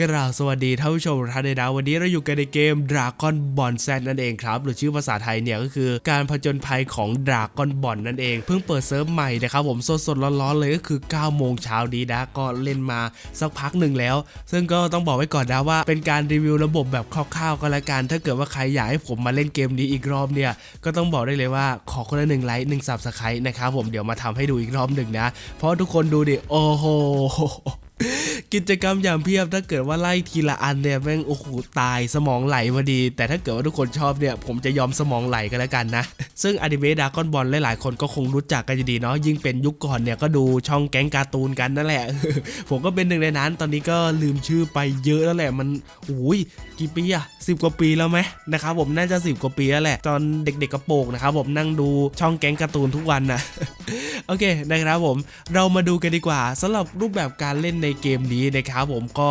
กราบสวัสดีท่านผู้ชมท่านเลยนะวันนี้เราอยู่กันในเกม Dragon Ball Z นั่นเองครับ หรือชื่อภาษาไทยเนี่ยก็คือการผจญภัยของ Dragon Ball นั่นเอง เพิ่งเปิดเซิร์ฟใหม่นะครับผมสดๆร้อนๆเลยก็คือ 9 โมงเช้านี้นะก็เล่นมาสักพักหนึ่งแล้ว ซึ่งก็ต้องบอกไว้ก่อนนะว่า เป็นการรีวิวระบบแบบคร่าวๆก็แล้วกัน ถ้าเกิดว่าใครอยากให้ผมมาเล่นเกมนี้อีกรอบเนี่ยก็ต้องบอกได้เลยว่าขอคนละหนึ่งไลค์หนึ่งซับสไครต์นะครับผมเดี๋ยวมาทำให้ดูอีกรอบหนึ่งนะ เพราะทุกคนดูดิโอ้โห กิจกรรมอย่างเพียบถ้าเกิดว่าไล่ทีละอันเนี่ยแม่งโอ้โหตายสมองไหลพอดี แต่ถ้าเกิดว่าทุกคนชอบเนี่ย ผมจะยอมสมองไหลกันแล้วกันนะ ซึ่งอนิเมะดากอนบอลหลายๆคนก็คงรู้จักกันดีเนาะยิ่งเป็นยุคก่อนเนี่ยก็ดูช่องแก๊งการ์ตูนกันนั่นแหละ ผมก็เป็นหนึ่งในนั้น ตอนนี้ก็ลืมชื่อไปเยอะแล้วแหละมันอุ้ยกี่ปีอะสิบกว่าปีแล้วไหมนะครับผมน่าจะสิบกว่าปีแล้วแหละตอนเด็กๆกระโปงนะครับผมนั่งดูช่องแก๊งการ์ตูนทุกวันนะโอเคนะครับผมเรามาดูกันดีกว่าสำหรับรูปแบบการเล่นในเกมนี้นะครับผมก็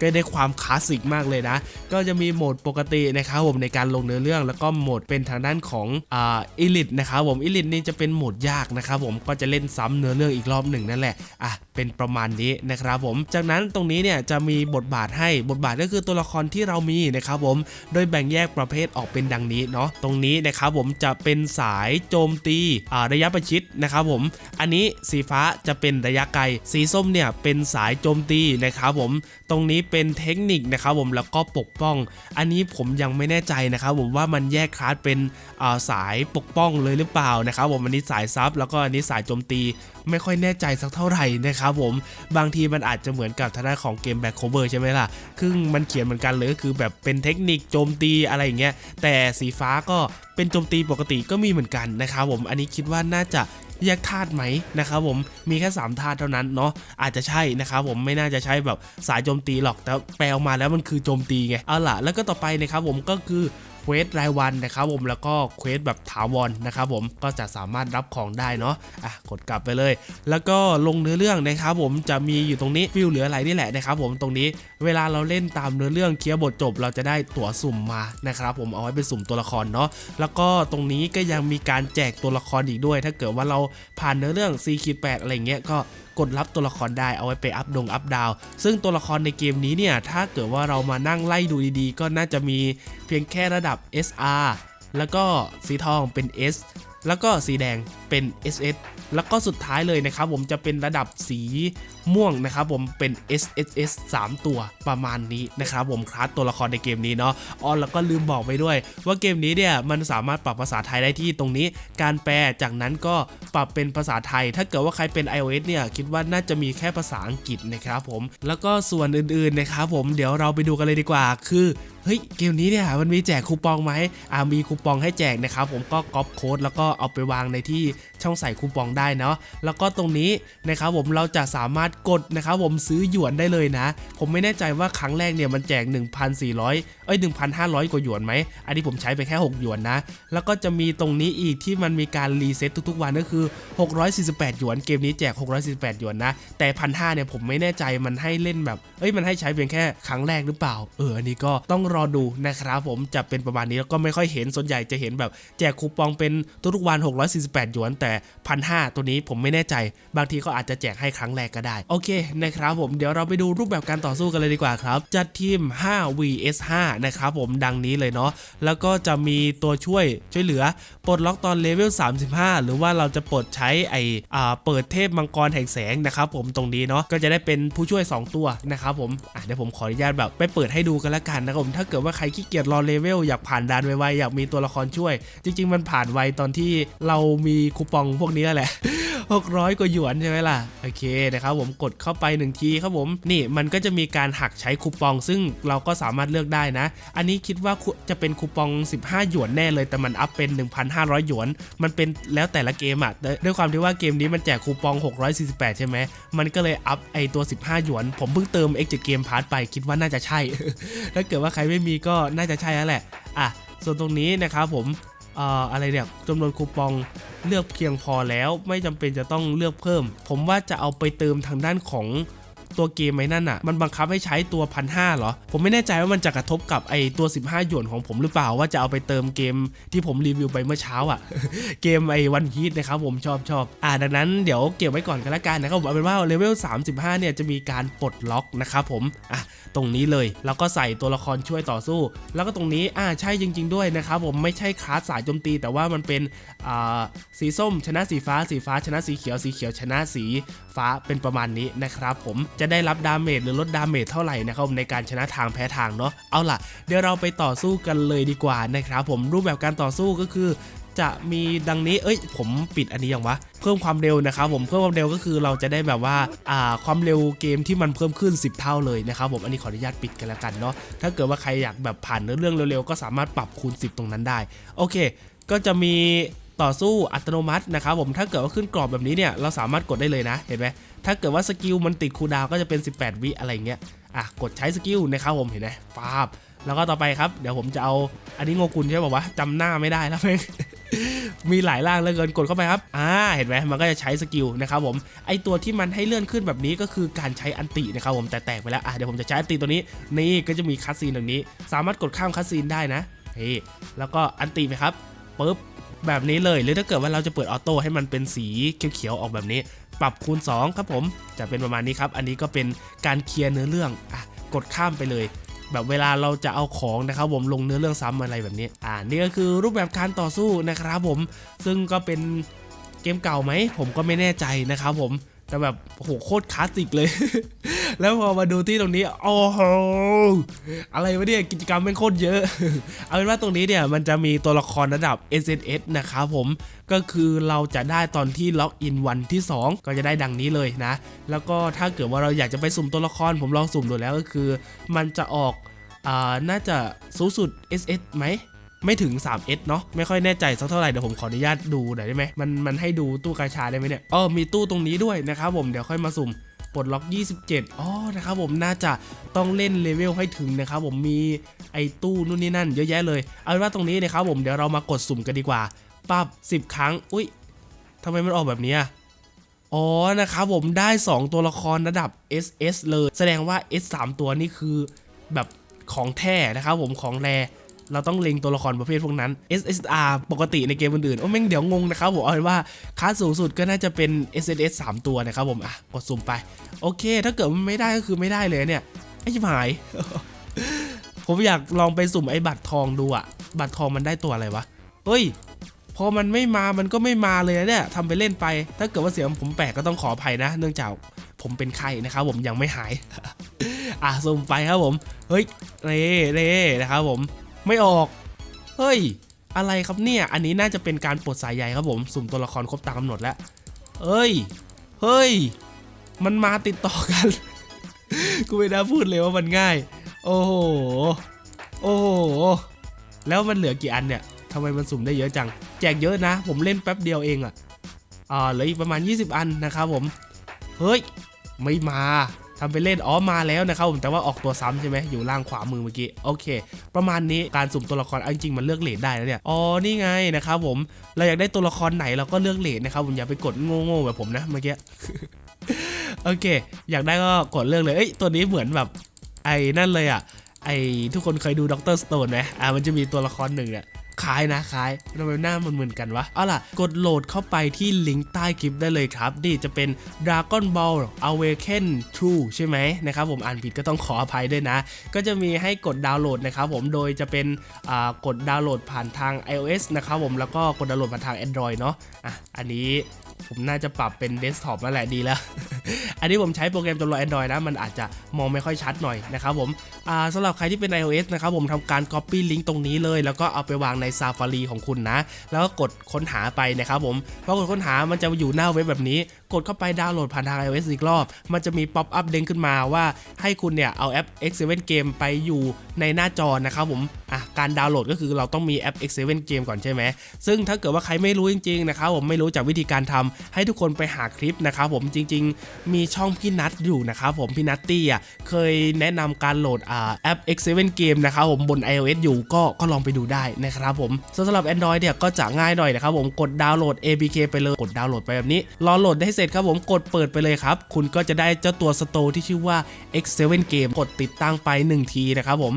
ก็ได้ความคลาสสิกมากเลยนะ ก็จะมีโหมดปกตินะครับผมในการลงเนื้อเรื่อง แล้วก็โหมดเป็นทางด้านของอ่าอิลิทนะครับผมอิลิทนี่จะเป็นโหมดยากนะครับผมก็จะเล่นซ้ำเนื้อเรื่องอีกรอบหนึ่งนั่นแหละอะเป็นประมาณนี้นะครับผมจากนั้นตรงนี้เนี่ยจะมีบทบาทให้บทบาทก็คือตัวละครที่เรามีนะครับผมโดยแบ่งแยกประเภทออกเป็นดังนี้เนาะตรงนี้นะครับผมจะเป็นสายโจมตีระยะประชิดนะครับผมอันนี้สีฟ้าจะเป็นระยะไกล สีส้มเนี่ยเป็นสายโจมตีนะครับผมตรงนี้เป็นเทคนิคนะครับผมแล้วก็ปกป้อง อันนี้ผมยังไม่แน่ใจนะครับผมว่ามันแยกคลาสเป็นาสายปกป้องเลยหรือเปล่านะครับผมอันนี้สายซับแล้วก็อันนี้สายโจมตีไม่ค่อยแน่ใจสักเท่าไหร่นะครับผมบางทีมันอาจจะเหมือนกับทางด้านของเกมแบ็คโคเวอร์ใช่ไหมล่ะซึ่งมันเขียนเหมือนกันเลยก็คือแบบเป็นเทคนิคโจมตีอะไรอย่างเงี้ยแต่สีฟ้าก็เป็นโจมตีปกติก็มีเหมือนกันนะครับผมอันนี้คิดว่าน่าจะ แยกธาตุไหมนะครับผมมีแค่3ธาตุเท่านั้นเนาะอาจจะใช่นะครับผมไม่น่าจะใช่แบบสายโจมตีหรอกแต่แปลออกมาแล้วมันคือโจมตีไงเอาล่ะแล้วก็ต่อไปนะครับผมก็คือ เควสรายวันนะครับผมแล้วก็เควสแบบถาวรนะครับผมก็จะสามารถรับของได้เนาะอะกดกลับไปเลย แล้วก็ลงเนื้อเรื่องนะครับผมจะมีอยู่ตรงนี้ฟิลเหลืออะไรนี่แหละนะครับผมตรงนี้เวลาเราเล่นตามเนื้อเรื่องเคลียร์บทจบ เราจะได้ตั๋วสุ่มมานะครับผมเอาไว้เป็นสุ่มตัวละครเนาะแล้วก็ตรงนี้ก็ยังมีการแจกตัวละครอีกด้วย ถ้าเกิดว่าเราผ่านเนื้อเรื่อง4ขีด8อะไรเงี้ยก็กดรับตัวละครได้เอาไว้ไปอัพดงอัพดาว ซึ่งตัวละครในเกมนี้เนี่ยถ้าเกิดว่าเรามานั่งไล่ดูดีๆ ก็น่าจะมีเพียงแค่ระดับ SR แล้วก็สีทองเป็น S แล้วก็สีแดงเป็น SS แล้วก็สุดท้ายเลยนะครับผมจะเป็นระดับสีม่วงนะครับผมเป็น SSS 3 ตัวประมาณนี้นะครับผมคลาสตัวละครในเกมนี้เนาะอ๋อแล้วก็ลืมบอกไปด้วย ว่าเกมนี้เนี่ยมันสามารถปรับภาษาไทยได้ที่ตรงนี้ การแปลจากนั้นก็ปรับเป็นภาษาไทย ถ้าเกิดว่าใครเป็น iOS เนี่ยคิดว่าน่าจะมีแค่ภาษาอังกฤษนะครับผมแล้วก็ส่วนอื่นๆนะครับผมเดี๋ยวเราไปดูกันเลยดีกว่า คือเฮ้ยเกมนี้เนี่ยมันมีแจกคูปองไหมอ่ามีคูปองให้แจกนะครับผมก็ก๊อปโค้ดแล้วก็เอาไปวางในที่ช่องใส่คูปองได้เนาะแล้วก็ตรงนี้นะครับผมเราจะสามารถกดนะครับผมซื้อหยวนได้เลยนะ ผมไม่แน่ใจว่าครั้งแรกเนี่ยมันแจก 1,400 เอ้ย 1,500 กว่าหยวนไหม อันนี้ผมใช้ไปแค่ 6 หยวนนะ แล้วก็จะมีตรงนี้อีกที่มันมีการรีเซ็ตทุกๆวันก็คือ 648 หยวน เกมนี้แจก 648 หยวนนะ แต่พันห้าเนี่ยผมไม่แน่ใจมันให้เล่นแบบ เอ้ยมันให้ใช้เพียงแค่ครั้งแรกหรือเปล่า เอออันนี้ก็ต้องรอดูนะครับผมจะเป็นประมาณนี้แล้วก็ไม่ค่อยเห็นส่วนใหญ่จะเห็นแบบแจกคูปองเป็นทุกวัน 648 หยวน แต่พันห้าตัวนี้ผมไม่แน่ใจ บางทีก็อาจจะแจกให้ครั้งแรกก็ได้ โอเคนะครับผมเดี๋ยวเราไปดูรูปแบบการต่อสู้กันเลยดีกว่าครับ จัดทีม 5 vs 5 นะครับผมดังนี้เลยเนาะแล้วก็จะมีตัวช่วยช่วยเหลือ ปลดล็อกตอนเลเวล 35 หรือว่าเราจะปลดใช้ไออ่าเปิดเทพมังกรแห่งแสงนะครับผมตรงนี้เนาะก็จะได้เป็นผู้ช่วย 2 ตัวนะครับผมอะเดี๋ยวผมขออนุญาตแบบไปเปิดให้ดูกันละกันนะครับผมถ้าาเกิดว่าใครขี้เกียจรอเลเวลอยากผ่านด่านไวๆอยากมีตัวละครช่วย จริง ๆ มันผ่านไวตอนที่เรามีคูปองพวกนี้แหละ 600 กว่าหยวนใช่ไหมล่ะ โอเคนะครับผมกดเข้าไป 1 ทีครับผม นี่มันก็จะมีการหักใช้คูปอง ซึ่งเราก็สามารถเลือกได้นะ อันนี้คิดว่าจะเป็นคูปอง 15 หยวนแน่เลย แต่มันอัพเป็น 1,500 หยวน มันเป็นแล้วแต่ละเกมอะด้วยด้วยความที่ว่าเกมนี้มันแจกคูปอง 648 ใช่ไหม มันก็เลยอัพไอตัว 15 หยวน ผมเพิ่งเติม X จากเกมพาร์ทไป คิดว่าน่าจะใช่ ถ้าเกิดว่าใครไม่มีก็น่าจะใช่แล้วแหละ อะ ส่วนตรงนี้นะครับผมอ่ออะไรเนี่ยจำนวนคูปอง เลือกเพียงพอแล้วไม่จำเป็นจะต้องเลือกเพิ่ม ผมว่าจะเอาไปเติมทางด้านของ ตัวเกมไอ้นั่นอะ มันบังคับให้ใช้ตัวพันห้าเหรอ ผมไม่แน่ใจว่ามันจะกระทบกับไอตัว 15 หยวนของผมหรือเปล่าว่าจะเอาไปเติมเกมที่ผมรีวิวไปเมื่อเช้าอะ เกมไอวันพีชนะครับผมชอบชอบอ่าดังนั้นเดี๋ยวเก็บไว้ก่อนกันละกันนะครับผมเอาเป็นว่าเลเวล35 เนี่ยจะมีการปลดล็อกนะครับผมอะตรงนี้เลยแล้วก็ใส่ตัวละครช่วยต่อสู้ แล้วก็ตรงนี้อ่าใช่จริง ๆด้วยนะครับผมไม่ใช่คลาสสายโจมตี แต่ว่ามันเป็นอ่าสีส้มชนะสีฟ้าสีฟ้าชนะสีเขียวสีเขียวชนะสีฟ้าเป็นประมาณนี้นะครับผมจะได้รับดาเมจหรือลดดาเมจเท่าไหร่นะครับในการชนะทางแพ้ทางเนาะเอาล่ะเดี๋ยวเราไปต่อสู้กันเลยดีกว่านะครับผมรูปแบบการต่อสู้ก็คือจะมีดังนี้ เอ้ย ผมปิดอันนี้ยังวะ เพิ่มความเร็วนะครับผม เพิ่มความเร็วก็คือเราจะได้แบบว่า อ่า ความเร็วเกมที่มันเพิ่มขึ้น 10 เท่าเลยนะครับผม อันนี้ขออนุญาตปิดกันแล้วกันเนาะ ถ้าเกิดว่าใครอยากแบบผ่านเนื้อเรื่องเร็วๆ ก็สามารถปรับคูณ 10 ตรงนั้นได้ โอเค ก็จะมีต่อสู้อัตโนมัตินะครับผม ถ้าเกิดว่าขึ้นกรอบแบบนี้เนี่ย เราสามารถกดได้เลยนะ เห็นไหม ถ้าเกิดว่าสกิลมันติดคูดาวก็จะเป็น 18 วิอะไรเงี้ย อะ กดใช้สกิลนะครับผมเห็นไหมป๊าบแล้วก็ต่อไปครับ เดี๋ยวผมจะเอา อันนี้โงกุลใช่ป่าวะจำหน้าไม่ได้แล้วเพ่งมีหลายร่างเหลือเกินกดเข้าไปครับ อ่า เห็นไหมมันก็จะใช้สกิลนะครับผม ไอตัวที่มันให้เลื่อนขึ้นแบบนี้ก็คือการใช้อันตินะครับผมแต่แตกไปแล้ว อะเดี๋ยวผมจะใช้อันติตัวนี้ นี่ก็จะมีคัสซีนตรงนี้ สามารถกดข้ามคัสซีนได้นะเฮ้แล้วก็อันติไปครับปุ๊บแบบนี้เลย หรือถ้าเกิดว่าเราจะเปิดออโต้ให้มันเป็นสีเขียวๆออกแบบนี้ ปรับคูณ 2 ครับผม จะเป็นประมาณนี้ครับ อันนี้ก็เป็นการเคลียร์เนื้อเรื่องอะกดข้ามไปเลย แบบเวลาเราจะเอาของนะครับผมลงเนื้อเรื่องซ้ำอะไรแบบนี้อ่านี่ก็คือรูปแบบการต่อสู้นะครับผม ซึ่งก็เป็นเกมเก่าไหมผมก็ไม่แน่ใจนะครับผมแต่แบบโอ้โหโคตรคลาสสิกเลย แล้วพอมาดูที่ตรงนี้โอ้โหอะไรวะเนี่ยกิจกรรมเป็นโคตรเยอะ เอาเป็นว่าตรงนี้เนี่ยมันจะมีตัวละครระดับ SNS นะครับผมก็คือเราจะได้ตอนที่ล็อกอินวันที่ 2 ก็จะได้ดังนี้เลยนะ แล้วก็ถ้าเกิดว่าเราอยากจะไปสุ่มตัวละครผมลองสุ่มดูแล้วก็คือ มันจะออกอ่าน่าจะสูงสุด SS ไหมไม่ถึง 3S เนาะไม่ค่อยแน่ใจสักเท่าไหร่ เดี๋ยวผมขออนุญาตดูหน่อยได้ไหมมันมันให้ดูตู้กาชาได้ไหมเนี่ยอ๋อมีตู้ตรงนี้ด้วยนะครับผมเดี๋ยวค่อยมาสุ่ม ปลดล็อก 27อ๋อนะครับผมน่าจะต้องเล่นเลเวลให้ถึงนะครับผมมีไอ้ตู้นู่นนี่นั่นเยอะแยะเลย เอาเป็นว่าตรงนี้นะครับผมเดี๋ยวเรามากดสุ่มกันดีกว่าปั๊บ10 ครั้ง อุ้ยทำไมมันออกแบบนี้อ๋อนะครับผมได้ 2 ตัวละครระดับ SS เลย แสดงว่า S 3 ตัวนี่คือแบบของแท้นะครับผมของแร เราต้องเล็งตัวละครประเภทพวกนั้น SSR ปกติในเกมอื่นๆ โอ้แม่งเดี๋ยวงงนะครับผมเอาเป็นว่าค่าสูงสุดก็น่าจะเป็น SNS 3 ตัวนะครับผม อะ กดสุ่มไป โอเค ถ้าเกิดมันไม่ได้ก็คือไม่ได้เลยเนี่ย ไอ้ชิบหาย ผมอยากลองไปสุ่มไอ้บัตรทองดูอะบัตรทองมันได้ตัวอะไรวะ เฮ้ย พอมันไม่มา มันก็ไม่มาเลยนะเนี่ยทำไปเล่นไป ถ้าเกิดว่าเสียงผมแปลกก็ต้องขออภัยนะ เนื่องจากผมเป็นไข้นะครับผมยังไม่หาย อะสุ่มไปครับผม เฮ้ยเร่เร่นะครับผม ไม่ออก เฮ้ย อะไรครับเนี่ย อันนี้น่าจะเป็นการปลดสายใยครับผม สุ่มตัวละครครบตามกำหนดแล้ว เฮ้ย เฮ้ย มันมาติดต่อกัน กูไม่น่าพูดเลยว่ามันง่าย โอ้โห โอ้โห แล้วมันเหลือกี่อันเนี่ยทำไมมันสุ่มได้เยอะจัง แจกเยอะนะ ผมเล่นแป๊บเดียวเองอะ่ะอ่าเหลืออีกประมาณ 20 อันนะครับผม เฮ้ย ไม่มา ทำไปเล่นอ๋อมาแล้วนะครับผมแต่ว่าออกตัวซ้ำใช่ไหมอยู่ล่างขวามือเมื่อกี้โอเค ประมาณนี้การสุ่มตัวละครจริงๆมันเลือกเลทได้แล้วเนี่ยอ๋อนี่ไงนะครับผมเราอยากได้ตัวละครไหนเราก็เลือกเลทนะครับผมอย่าไปกดโง่ๆแบบผมนะเมื่อกี้โอเค อยากได้ก็กดเลือกเลยเอ้ยตัวนี้เหมือนแบบไอ้นั่นเลยอะไอ้ทุกคนเคยดูด็อกเตอร์สโตนไหมอ่ามันจะมีตัวละครหนึ่งเนี่ย คล้ายนะคล้ายทำไมหน้ามันเหมือนกันวะ เอาล่ะ กดโหลดเข้าไปที่ลิงก์ใต้คลิปได้เลยครับ นี่จะเป็น Dragon Ball Awaken True ใช่ไหมนะครับผมอ่านผิดก็ต้องขออภัยด้วยนะ ก็จะมีให้กดดาวน์โหลดนะครับผม โดยจะเป็นกดดาวน์โหลดผ่านทาง iOS นะครับผม แล้วก็กดดาวน์โหลดผ่านทาง Android เนาะ อะ อันนี้ ผมน่าจะปรับเป็นเดสก์ท็อปนั่นแหละดีแล้ว อันนี้ผมใช้โปรแกรมจำลอง Android นะ มันอาจจะมองไม่ค่อยชัดหน่อยนะครับผมสำหรับใครที่เป็น iOS นะครับผมทำการ Copy ลิงก์ตรงนี้เลย แล้วก็เอาไปวางใน Safari ของคุณนะ แล้วก็กดค้นหาไปนะครับผมพอกดค้นหามันจะอยู่หน้าเว็บแบบนี้ กดเข้าไปดาวน์โหลดผ่านทาง iOS อีกรอบ มันจะมีป๊อปอัพเด้งขึ้นมาว่าให้คุณเนี่ยเอาแอป X7 Game ไปอยู่ในหน้าจอนะครับผมอะการดาวน์โหลดก็คือเราต้องมีแอป X7 Game ก่อนใช่ไหมซึ่งถ้าเกิดว่าใครไม่รู้จริงๆนะครับผมไม่รู้จากวิธีการทำให้ทุกคนไปหาคลิปนะครับผมจริง ๆ มีช่องพี่นัทอยู่นะครับผมพี่นัตตี้อะเคยแนะนำการโหลดอ่าแอป X7 Game นะครับผมบน iOS อยู่ก็ก็ลองไปดูได้นะครับผมส่วนสำหรับ Android เนี่ยก็จะง่ายหน่อยนะครับผมกดดาวน์โหลด APK ไปเลยกดดาวน์โหลดไปแบบนี้รอโหลดได้เสร็จร็จครับผมกดเปิดไปเลยครับ คุณก็จะได้เจ้าตัวสโตที่ชื่อว่า X7 Game กดติดตั้งไป 1 ทีนะครับผม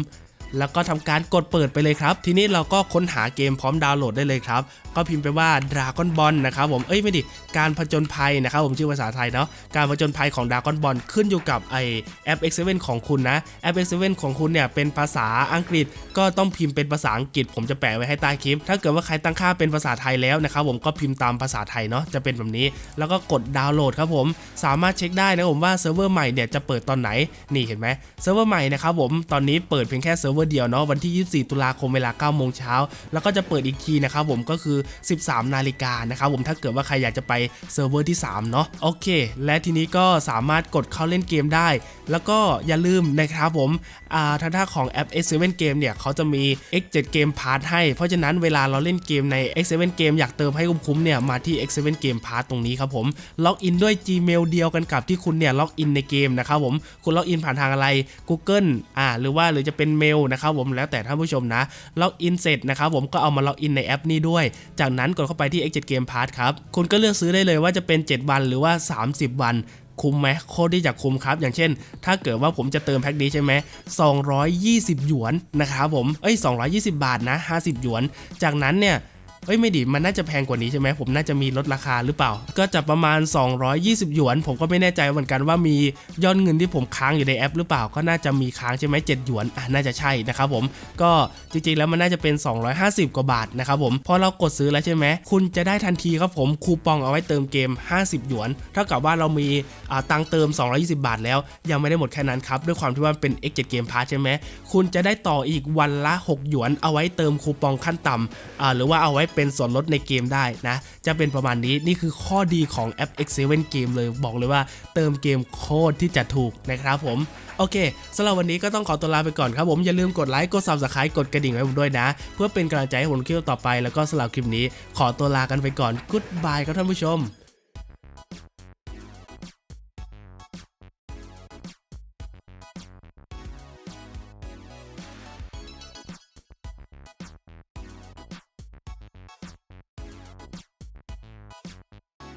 แล้วก็ทำการกดเปิดไปเลยครับ ทีนี้เราก็ค้นหาเกมพร้อมดาวน์โหลดได้เลยครับ ก็พิมพ์ไปว่า Dragon Ball นะครับผมเอ้ยไม่ดิการผจญภัยนะครับผมชื่อภาษาไทยเนาะการผจญภัยของ Dragon Ball ขึ้นอยู่กับไอแอป X7 ของคุณนะแอป X7 ของคุณเนี่ยเป็นภาษาอังกฤษ ก็ต้องพิมพ์เป็นภาษาอังกฤษ ผมจะแปะไว้ให้ใต้คลิป ถ้าเกิดว่าใครตั้งค่าเป็นภาษาไทยแล้วนะครับผมก็พิมพ์ตามภาษาไทยเนาะจะเป็นแบบนี้ แล้วก็กดดาวน์โหลดครับผมสามารถเช็คได้นะผมว่าเซิร์ฟเวอร์ใหม่เนี่ยจะเปิดตอนไหนนี่เห็นไหมเซิร์ฟเวอร์ใหม่นะครับผมตอนนี้เปิดเพียงแค่เซิร์ฟเวอร์เดียวเนาะวันที่ 24 ตุลาคมเวลา9โมงเช้าแล้วก็จะเปิดอีกทีนะครับผมก็คือ13 นาฬิกานะครับผมถ้าเกิดว่าใครอยากจะไปเซิร์ฟเวอร์ที่ 3 เนาะโอเค และทีนี้ก็สามารถกดเข้าเล่นเกมได้ แล้วก็อย่าลืมนะครับผมอ่าทางด้านของแอป S7 Game เนี่ยเขาจะมี X7 Game Pass ให้ เพราะฉะนั้นเวลาเราเล่นเกมใน X7 Game อยากเติมให้คุ้มๆเนี่ยมาที่ X7 Game Pass ตรงนี้ครับผมล็อกอินด้วย Gmail เดียวกันกับที่คุณเนี่ยล็อกอินในเกมนะครับผมคุณล็อกอินผ่านทางอะไร Google อ่าหรือว่าหรือจะเป็นเมลนะครับผมแล้วแต่ท่านผู้ชมนะล็อกอินเสร็จนะครับผมก็เอามาล็อกอินในแอปนี้ด้วยจากนั้นกดเข้าไปที่ X7 Game Pass ครับ คุณก็เลือกซื้อได้เลยว่าจะเป็น 7 วันหรือว่า 30 วันคุ้มไหมโคตรที่จะคุ้มครับ อย่างเช่น ถ้าเกิดว่าผมจะเติมแพ็คนี้ใช่ไหม220 หยวนนะครับผม เอ้ย 220 บาทนะ 50 หยวน จากนั้นเนี่ย เอ้ยไม่ดิมันน่าจะแพงกว่านี้ใช่ไหมผมน่าจะมีลดราคาหรือเปล่า ก็จะประมาณ 220 หยวน ผมก็ไม่แน่ใจเหมือนกันว่ามียอดเงินที่ผมค้างอยู่ในแอปหรือเปล่าก็น่าจะมีค้างใช่ไหม7หยวนอะน่าจะใช่นะครับผมก็จริงๆแล้วมันน่าจะเป็น 250 กว่าบาทนะครับผมพอเรากดซื้อแล้วใช่ไหมคุณจะได้ทันทีครับผมคูปองเอาไว้เติมเกม 50 หยวน เท่ากับว่าเรามีอ่าตังเติม 220 บาทแล้ว ยังไม่ได้หมดแค่นั้นครับด้วยความที่ว่าเป็น X7 Game Pass ใช่ไหมคุณจะได้ต่ออีกวันละ 6 หยวน เอาไว้เติมคูปองขั้นต่ำอ่าหรือว่าเอาไว้เป็นส่วนลดในเกมได้นะ จะเป็นประมาณนี้นี่คือข้อดีของแอป X7 เกมเลยบอกเลยว่าเติมเกมโคตรที่จะถูกนะครับผมโอเคสำหรับวันนี้ก็ต้องขอตัวลาไปก่อนครับผม อย่าลืมกดไลค์ กด subscribe กดกระดิ่งไว้ผมด้วยนะ เพื่อเป็นกำลังใจให้ผมคลิปต่อไปแล้วก็สำหรับคลิปนี้ ขอตัวลากันไปก่อนกุ๊ดบายครับท่านผู้ชม